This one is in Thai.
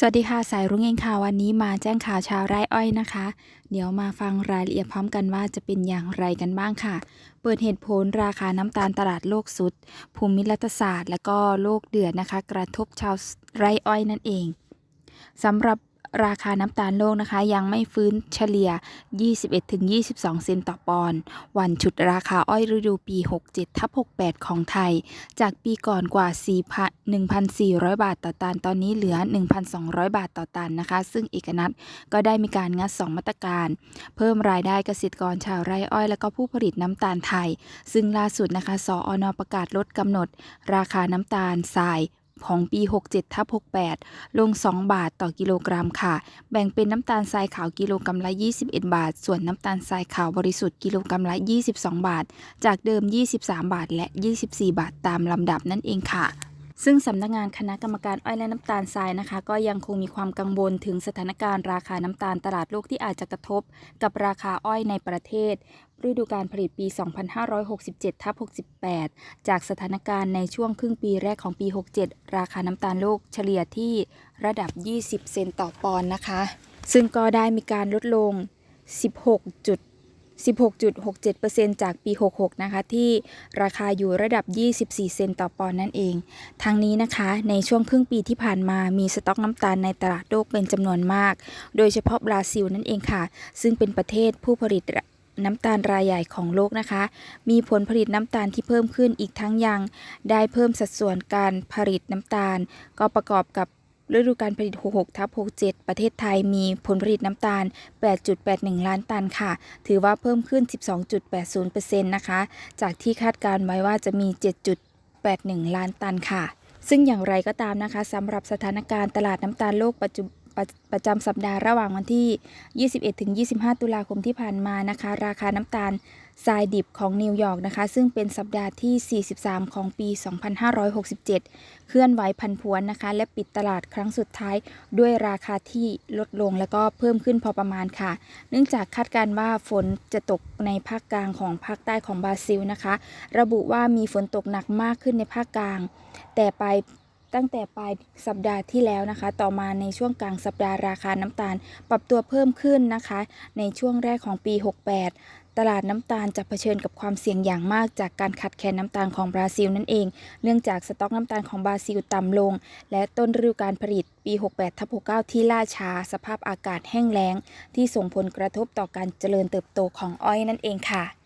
สวัสดีค่ะ สายรุ้งเองค่ะ วันนี้มาแจ้งข่าวชาวไร่อ้อยนะคะ เดี๋ยวมาฟังรายละเอียดพร้อมกันว่าจะเป็นอย่างไรกันบ้างค่ะ เปิดเหตุผลราคาน้ำตาลตลาดโลกสุด ภูมิรัฐศาสตร์ และก็โลกเดือดนะคะ กระทบชาวไร่อ้อยนั่นเองสำหรับ ราคาน้ำตาลโลกนะคะ ยังไม่ฟื้นเฉลี่ย 21-22 เซนต์ต่อปอนด์วันฉุดราคาอ้อยฤดูปี 67ทับ68 ของไทย จากปีก่อนกว่า 1,400 บาทต่อตัน ตอนนี้เหลือ 1,200 บาทต่อตันนะคะ ซึ่งเอกนัทก็ได้มีการงัด 2 มาตรการ เพิ่มรายได้เกษตรกรชาวไร่อ้อย และก็ผู้ผลิตน้ำตาลไทย ซึ่งล่าสุดนะคะสออนประกาศลดกำหนด ราคาน้ำตาลทราย ของปี 67ทับ68 ลง 2 บาทต่อกิโลกรัมค่ะ แบ่งเป็นน้ำตาลทรายขาวกิโลกรัมละ 21 บาท ส่วนน้ำตาลทรายขาวบริสุทธิ์กิโลกรัมละ 22 บาท จากเดิม 23 บาท และ 24 บาทตามลำดับนั่นเองค่ะ ซึ่งสำนักงานคณะกรรมการอ้อยและน้ำตาลทรายนะคะ ก็ยังคงมีความกังวลถึงสถานการณ์ราคาน้ำตาลตลาดโลกที่อาจจะกระทบ กับราคาอ้อยในประเทศฤดูการผลิตปี 2567ทับ68 จากสถานการณ์ในช่วงครึ่งปีแรกของปี 67 ราคาน้ำตาลโลกเฉลี่ยที่ระดับ 20 เซนต์ต่อปอนด์นะคะ ซึ่งก็ได้มีการลดลง 16จุด 16.67%จากปี 66 นะคะ ที่ราคาอยู่ระดับ 24 เซนต์ต่อปอนด์นั่นเอง ทางนี้นะคะในช่วงครึ่งปีที่ผ่านมามีสต็อกน้ำตาลในตลาดโลกเป็นจำนวนมาก โดยเฉพาะบราซิลนั่นเองค่ะ ซึ่งเป็นประเทศผู้ผลิตน้ำตาลรายใหญ่ของโลกนะคะ มีผลผลิตน้ำตาลที่เพิ่มขึ้นอีกทั้งยัง ได้เพิ่มสัดส่วนการผลิตน้ำตาล ก็ประกอบกับ ฤดูการผลิต 66ทับ67 ประเทศไทยมีผลผลิตน้ำตาล 8.81 ล้านตันค่ะ ถือว่าเพิ่มขึ้น 12.80%นะคะ จากที่คาดการไว้ว่าจะมี 7.81 ล้านตันค่ะ ซึ่งอย่างไรก็ตามนะคะสำหรับสถานการณ์ตลาดน้ำตาลโลกปัจจุ ประจำสัปดาห์ระหว่างวันที่ 21-25 ตุลาคมที่ผ่านมานะคะ ราคาน้ำตาลทรายดิบของนิวยอร์กนะคะ ซึ่งเป็นสัปดาห์ที่ 43 ของปี 2567 เคลื่อนไหวพันพวนนะคะ และปิดตลาดครั้งสุดท้ายด้วยราคาที่ลดลงและก็เพิ่มขึ้นพอประมาณค่ะ เนื่องจากคาดการว่าฝนจะตกในภาคกลางของภาคใต้ของบราซิลนะคะ ระบุว่ามีฝนตกหนักมากขึ้นในภาคกลาง แต่ไป ตั้งแต่ปลายสัปดาห์ที่แล้วนะคะ ต่อมาในช่วงกลางสัปดาห์ราคาน้ำตาล ปรับตัวเพิ่มขึ้นนะคะ ในช่วงแรกของปี 68 ตลาดน้ำตาลจะเผชิญกับความเสี่ยงอย่างมากจากการขาดแคลนน้ำตาลของบราซิลนั่นเอง เนื่องจากสต็อกน้ำตาลของบราซิลต่ำลง และต้นฤดูการผลิตปี 68ทับ69 ที่ล่าช้า สภาพอากาศแห้งแล้ง ที่ส่งผลกระทบต่อการเจริญเติบโตของอ้อยนั่นเองค่ะ